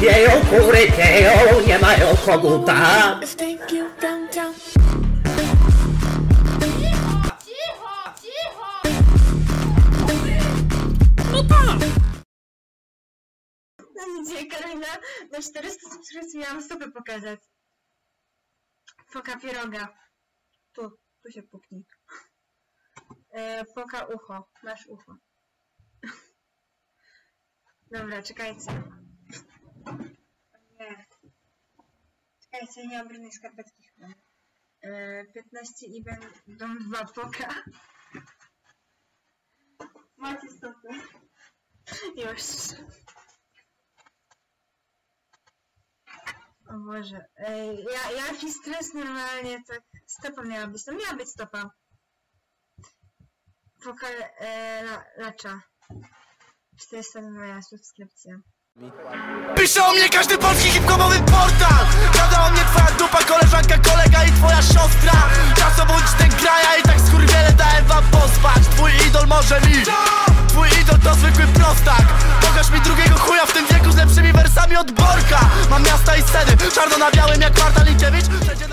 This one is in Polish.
Pieją kury, pieją, nie mają koguta. No gdzie Karolina? Na 400 subskrypcji miałam stopy pokazać. Foka pieroga. Tu, tu się puknij. E, foka ucho. Masz ucho. Dobra, czekajcie. Czekajcie, nie mam brudnej skarpetki chyba. E, 15 i będą dwa foka. Macie stopy. Już. O Boże. Ej, ja, jaki stres normalnie, tak. Stopa miała być. To miała być stopa. Pokal e, la, lacza. 400 moja subskrypcja. Pisze o mnie każdy polski hip-hopowy portal wersami od Borka Mam miasta i sceny, czarno na białym jak Marta Linkiewicz